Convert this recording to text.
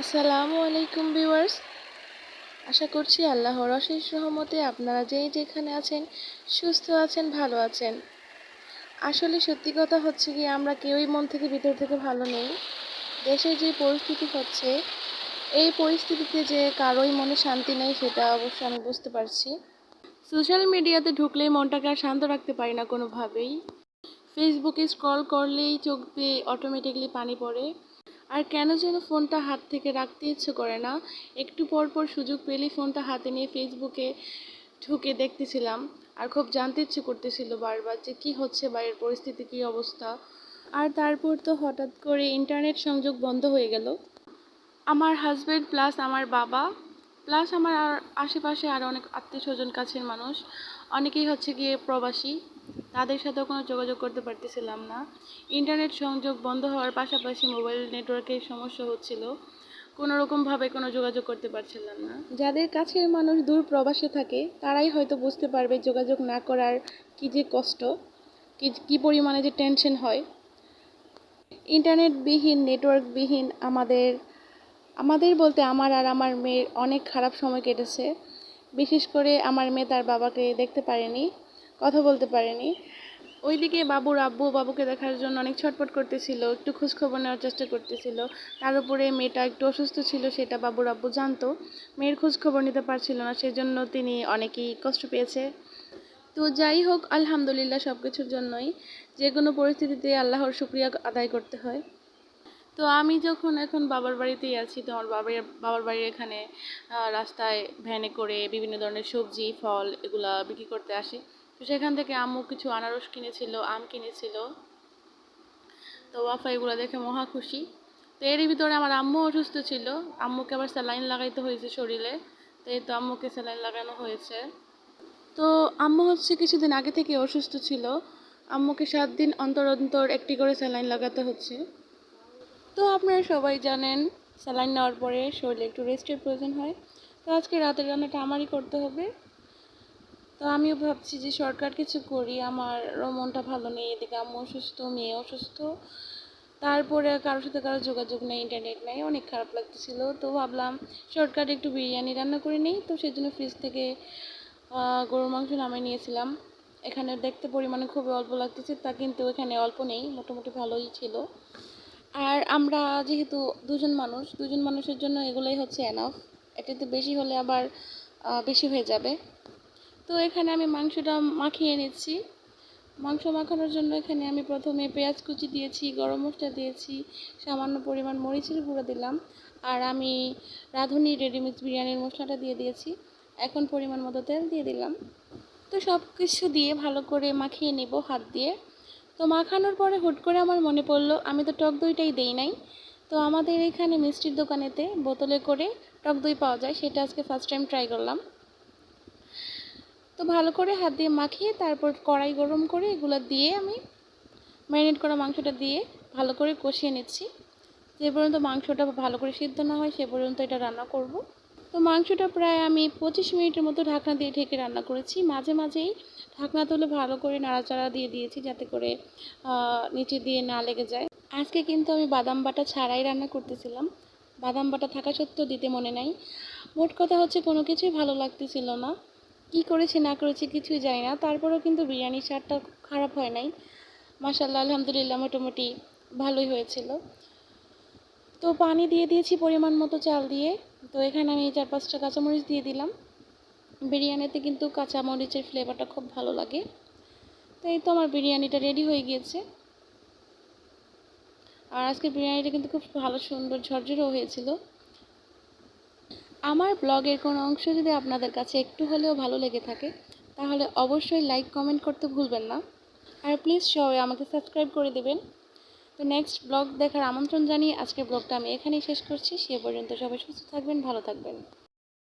আসসালামু আলাইকুম ভিউয়ার্স। আশা করছি আল্লাহর অশেষ রহমতে আপনারা যেই যেখানে আছেন, সুস্থ আছেন, ভালো আছেন। আসলে সত্যি কথা হচ্ছে কি, আমরা কেউই মন থেকে ভিতর থেকে ভালো নেই। দেশে যে পরিস্থিতি হচ্ছে, এই পরিস্থিতিতে যে কারোই মনে শান্তি নেই, সেটা অবশ্য আমি বুঝতে পারছি। সোশ্যাল মিডিয়াতে ঢুকলেই মনটাকে আর শান্ত রাখতে পারি না কোনোভাবেই। ফেসবুকে স্ক্রল করলেই চোখ দিয়ে অটোমেটিকলি পানি পড়ে। আর কেন যেন ফোনটা হাত থেকে রাখতে ইচ্ছে করে না? একটু পর পর সুযোগ পেলেই ফোনটা হাতে নিয়ে ফেসবুকে ঢুকে দেখতেছিলাম। আর খুব জানতে ইচ্ছে করতেছিল বারবার যে কী হচ্ছে বাইরের পরিস্থিতি, কী অবস্থা। আর তারপর তো হঠাৎ করে ইন্টারনেট সংযোগ বন্ধ হয়ে গেল। আমার হাজব্যান্ড প্লাস আমার বাবা প্লাস আমার আশেপাশে আরও অনেক আত্মীয় স্বজন কাছের মানুষ। অনেকেই হচ্ছে গিয়ে প্রবাসী, তাদের সাথেও কোনো যোগাযোগ করতে পারতেছিলাম না। ইন্টারনেট সংযোগ বন্ধ হওয়ার পাশাপাশি মোবাইল নেটওয়ার্কের সমস্যা হচ্ছিল, কোনো রকমভাবে কোনো যোগাযোগ করতে পারছিলাম না। যাদের কাছের মানুষ দূর প্রবাসে থাকে, তারাই হয়তো বুঝতে পারবে যোগাযোগ না করার কী যে কষ্ট, কী কী পরিমাণে যে টেনশন হয়। ইন্টারনেটবিহীন, নেটওয়ার্কবিহীন আমাদের আমাদের বলতে আমার আর আমার মেয়ের অনেক খারাপ সময় কেটেছে। বিশেষ করে আমার মেয়ে তার বাবাকে দেখতে পারেনি, কথা বলতে পারেনি। ওইদিকে বাবুর আব্বু বাবুকে দেখার জন্য অনেক ছটপট করতেছিল, একটু খোঁজখবর নেওয়ার চেষ্টা করতেছিল। তার উপরে মেয়েটা একটু অসুস্থ ছিল, সেটা বাবুর আব্বু জানতো। মেয়ের খোঁজখবর নিতে পারছিল না, সেজন্য তিনি অনেকই কষ্ট পেয়েছে। তো যাই হোক, আলহামদুলিল্লাহ সব কিছুর জন্যই। যে কোনো পরিস্থিতিতে আল্লাহর শুক্রিয়া আদায় করতে হয়। তো আমি যখন এখন বাবার বাড়িতেই আছি, তো আমার বাবার বাবার বাড়ির এখানে রাস্তায় ভ্যানে করে বিভিন্ন ধরনের সবজি, ফল এগুলা বিক্রি করতে আসি। তো সেখান থেকে আম্মু কিছু আনারস কিনেছিল, আম কিনেছিল। তো ওয়াফা এগুলো দেখে মহা খুশি। তো এর ভিতরে আমার আম্মু অসুস্থ ছিল। আম্মুকে আবার স্যালাইন লাগাইতে হয়েছে শরীরে। তো এই তো আম্মুকে স্যালাইন লাগানো হয়েছে। তো আম্মু হচ্ছে কিছুদিন আগে থেকে অসুস্থ ছিল। আম্মুকে সাত দিন অন্তর অন্তর একটি করে স্যালাইন লাগাতে হচ্ছে। তো আপনারা সবাই জানেন, স্যালাইন নেওয়ার পরে শরীরে একটু রেস্টের প্রয়োজন হয়। তো আজকে রাতের রান্নাটা আমারই করতে হবে। তো আমিও ভাবছি যে সরকার কিছু করি আমারও মনটা ভালো নেই, এদিকে আম্মু অসুস্থ, মেয়ে অসুস্থ। তারপরে কারোর সাথে কারও যোগাযোগ নেই ইন্টারনেট নেই, অনেক খারাপ লাগতেছিল। তো ভাবলাম সরকার একটু বিরিয়ানি রান্না করে নিই, তো সেই জন্য ফ্রিজ থেকে গরুর মাংস নামিয়ে নিয়েছিলাম। এখানে দেখতে পরিমাণে খুবই অল্প লাগতেছে, তা কিন্তু এখানে অল্প নেই, মোটামুটি ভালোই ছিল। আর আমরা যেহেতু দুজন মানুষ, দুজন মানুষের জন্য এগুলোই হচ্ছে এনাফ এটাতে বেশি হলে আবার বেশি হয়ে যাবে। তো এখানে আমি মাংসটা মাখিয়ে নিচ্ছি। মাংস মাখানোর জন্য এখানে আমি প্রথমে পেঁয়াজ কুচি দিয়েছি, গরম মশলা দিয়েছি, সামান্য পরিমাণ মরিচের গুঁড়ো দিলাম, আর আমি রাঁধুনি রেডিমিক্স বিরিয়ানির মশলাটা দিয়ে দিয়েছি। এখন পরিমাণ মতো তেল দিয়ে দিলাম। তো সব কিছু দিয়ে ভালো করে মাখিয়ে নেব হাত দিয়ে। তো মাখানোর পরে হুট করে আমার মনে পড়ল, আমি তো টক দইটাই দেই নাই। তো আমাদের এখানে মিষ্টির দোকানেতে বোতলে করে টক দই পাওয়া যায়, সেটা আজকে ফার্স্ট টাইম ট্রাই করলাম। তো ভালো করে হাত দিয়ে মাখিয়ে তারপর কড়াই গরম করে এগুলো দিয়ে আমি ম্যারিনেট করা মাংসটা দিয়ে ভালো করে কষিয়ে নিচ্ছি। যে পর্যন্ত মাংসটা ভালো করে সিদ্ধ না হয়, সে পর্যন্ত এটা রান্না করব। তো মাংসটা প্রায় আমি পঁচিশ মিনিটের মতো ঢাকনা দিয়ে ঢেকে রান্না করেছি। মাঝে মাঝেই ঢাকনা তুলে ভালো করে নাড়াচাড়া দিয়ে দিয়েছি যাতে করে নিচে দিয়ে না লেগে যায়। আজকে কিন্তু আমি বাদাম বাটা ছাড়াই রান্না করতেছিলাম। বাদাম বাটা থাকা সত্ত্বেও দিতে মনে নাই। মোট কথা হচ্ছে কোনো কিছুই ভালো লাগতেছিল না। কি করেছি না করেছি কিছুই জানি না। তারপরেও কিন্তু বিরিয়ানির স্বাদটা খারাপ হয় নাই। মাসাল্লাহ আলহামদুলিল্লাহ মোটামুটি ভালোই হয়েছিল। তো পানি দিয়ে দিয়েছি পরিমাণ মতো চাল দিয়ে। তো এখানে আমি চার পাঁচটা কাঁচামরিচ দিয়ে দিলাম। বিরিয়ানিতে কিন্তু কাঁচামরিচের ফ্লেভারটা খুব ভালো লাগে। তো এই তো আমার বিরিয়ানিটা রেডি হয়ে গিয়েছে। আর আজকের বিরিয়ানিটা কিন্তু খুব ভালো, সুন্দর, ঝরঝরও হয়েছিল। আমার ব্লগের কোনো অংশ যদি আপনাদের কাছে একটু হলেও ভালো লেগে থাকে, তাহলে অবশ্যই লাইক কমেন্ট করতে ভুলবেন না। আর প্লিজ সবাই আমাকে সাবস্ক্রাইব করে দেবেন। তো নেক্সট ব্লগ দেখার আমন্ত্রণ জানিয়ে আজকের ব্লগটা আমি এখানেই শেষ করছি। সে পর্যন্ত সবাই সুস্থ থাকবেন, ভালো থাকবেন।